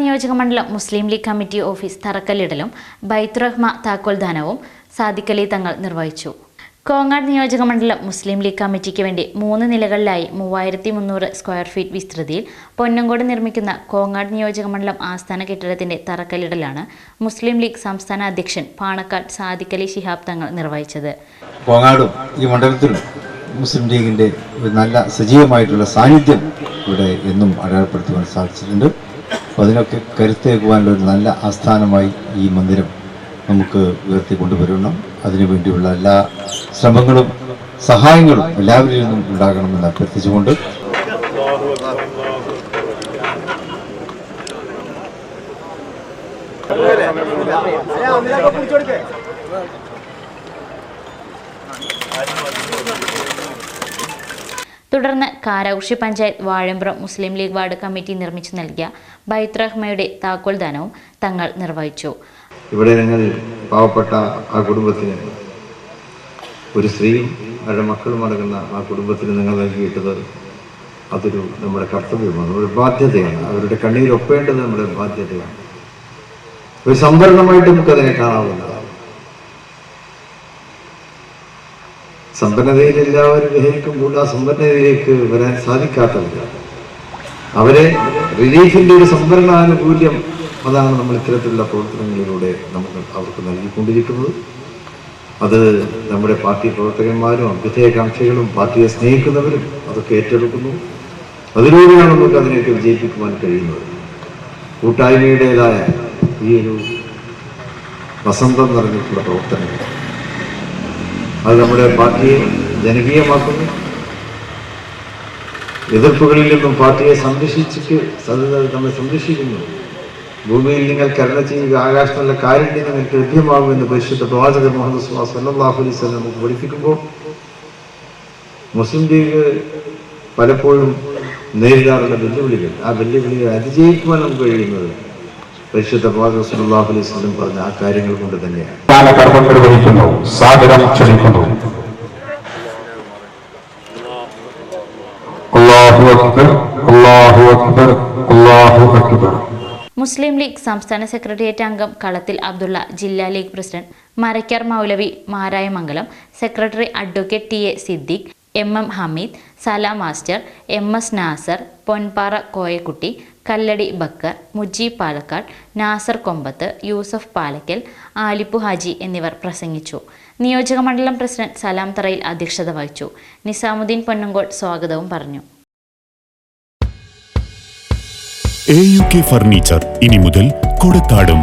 നിയോജക മണ്ഡലം മുസ്ലിം league committee office തറക്കല്ലിടലും ബൈത്തുറഹ്മ താക്കോൽദാനവും സാദിഖലി തങ്ങൾ നിർവഹിച്ചു. കോങ്ങാട് നിയോജക മണ്ഡലം മുസ്ലിം ലീഗ് കമ്മിറ്റിക്ക് വേണ്ടി മൂന്ന് നിലകളിലായി മൂവായിരത്തി മുന്നൂറ് സ്ക്വയർ ഫീറ്റ് വിസ്തൃതിയിൽ പൊന്നങ്കോട് നിർമ്മിക്കുന്ന കോങ്ങാട് നിയോജക മണ്ഡലം ആസ്ഥാന കെട്ടിടത്തിന്റെ തറക്കല്ലിടലാണ് മുസ്ലിം ലീഗ് സംസ്ഥാന അധ്യക്ഷൻ പാണക്കാട് സാദിഖലി ശിഹാബ് തങ്ങൾ നിർവഹിച്ചത്. കോങ്ങാടും ഈ മണ്ഡലത്തിലും മുസ്ലിം ലീഗിന്റെ ഒരു നല്ല സജീവമായിട്ടുള്ള സാന്നിധ്യം ഇവിടെ എന്നും അടയാളപ്പെടുത്തുവാൻ സാധിച്ചിട്ടുണ്ട്. അതിനൊക്കെ കരുത്തേക്കുവാനുള്ള ഒരു നല്ല ആസ്ഥാനമായി ഈ മന്ദിരം നമുക്ക് ഉയർത്തിക്കൊണ്ടുവരണം. അതിനുവേണ്ടിയുള്ള എല്ലാ ശ്രമങ്ങളും സഹായങ്ങളും എല്ലാവരിൽ നിന്നും ഉണ്ടാകണമെന്ന് അഭ്യർത്ഥിച്ചുകൊണ്ട് തുടർന്ന് കാരൗഷി പഞ്ചായത്ത് വാഴമ്പ്രം മുസ്ലിം ലീഗ് വാർഡ് കമ്മിറ്റി നിർമ്മിച്ചു നൽകിയ ബൈത്രഹ്മയുടെ താക്കോൽദാനവും തങ്ങൾ നിർവഹിച്ചു. ഇവിടെ പാവപ്പെട്ട ആ കുടുംബത്തിന് ഒരു സ്ത്രീയും അവരുടെ മക്കളും അടങ്ങുന്ന ആ കുടുംബത്തിന് നിങ്ങൾ നൽകിയിട്ടത് അതൊരു നമ്മുടെ കർത്തവ്യമാണ് ഒരു ബാധ്യതയാണ്. അവരുടെ കണ്ണീരൊപ്പേണ്ടത് നമ്മുടെ ബാധ്യതയാണ്. ഒരു സംവരണമായിട്ട് നമുക്കതിനെ കാണാവുന്നതാണ്. സമ്പന്നതയിൽ എല്ലാവരും വിഹരിക്കുമ്പോൾ ആ സമ്പന്നതയിലേക്ക് വരാൻ സാധിക്കാത്തവരാണ്. അവരെ റിലീഫിന്റെ ഒരു സംവരണാനുകൂല്യം അതാണ് നമ്മൾ ഇത്തരത്തിലുള്ള പ്രവർത്തനങ്ങളിലൂടെ നമ്മൾ അവർക്ക് നൽകിക്കൊണ്ടിരിക്കുന്നത്. അത് നമ്മുടെ പാർട്ടി പ്രവർത്തകന്മാരും അഭ്യുദയകാംക്ഷികളും പാർട്ടിയെ സ്നേഹിക്കുന്നവരും അതൊക്കെ ഏറ്റെടുക്കുന്നു. അതിലൂടെയാണ് നമുക്ക് അതിനെയൊക്കെ വിജയിപ്പിക്കുവാൻ കഴിയുന്നത്. കൂട്ടായ്മയുടേതായ ഈ ഒരു വസന്തം നിറഞ്ഞിട്ടുള്ള പ്രവർത്തനങ്ങൾ. അത് നമ്മുടെ പാർട്ടിയെ ജനകീയമാക്കുന്നു. എതിർപ്പുകളിൽ നിന്നും പാർട്ടിയെ സംരക്ഷിച്ചിട്ട് നമ്മെ സംരക്ഷിക്കുന്നു. ഭൂമിയിൽ നിങ്ങൾ കരുണ ചെയ്യുക ആകാശത്തുള്ള കാര്യം നിങ്ങൾക്ക് ലഭ്യമാകുമെന്ന് പരിശുദ്ധ പ്രവാചകർ മുഹമ്മദ് സുഹാസ് അലൈഹി സ്വലം നമുക്ക് പഠിപ്പിക്കുമ്പോൾ മുസ്ലിം ലീഗ് പലപ്പോഴും നേരിടാറുള്ള വെല്ലുവിളികൾ. ആ വെല്ലുവിളികൾ അതിജയിക്കുവാൻ നമുക്ക് കഴിയുന്നത് പരിശുദ്ധ അലൈഹി സ്വലം പറഞ്ഞ ആ കാര്യങ്ങൾ കൊണ്ട് തന്നെയാണ്. കർമ്മം നിർവഹിക്കുന്നു സാദരം ക്ഷണിക്കുന്നു അല്ലാഹു അക്ബർ അല്ലാഹു അക്ബർ അല്ലാഹു അക്ബർ. മുസ്ലിം ലീഗ് സംസ്ഥാന സെക്രട്ടേറിയറ്റ് അംഗം കളത്തിൽ അബ്ദുള്ള ജില്ലാ League president Marakkar Moulavi Marayamangalam secretary advocate T A Siddique M M Hameed Salam master M S Nasar Ponpara Koyakutty Kalladi Bakkar Mujeeb Palakkad Nasar Kombath Yusuf Palakkal Alippu Haji എന്നിവർ പ്രസംഗിച്ചു. നിയോജക മണ്ഡലം president സലാം തറയിൽ അധ്യക്ഷത വഹിച്ചു. നിസാമുദ്ദീൻ പൊന്നങ്കോട് സ്വാഗതവും പറഞ്ഞു. A U K furniture ഇനി മുതൽ കൊടുത്താടും.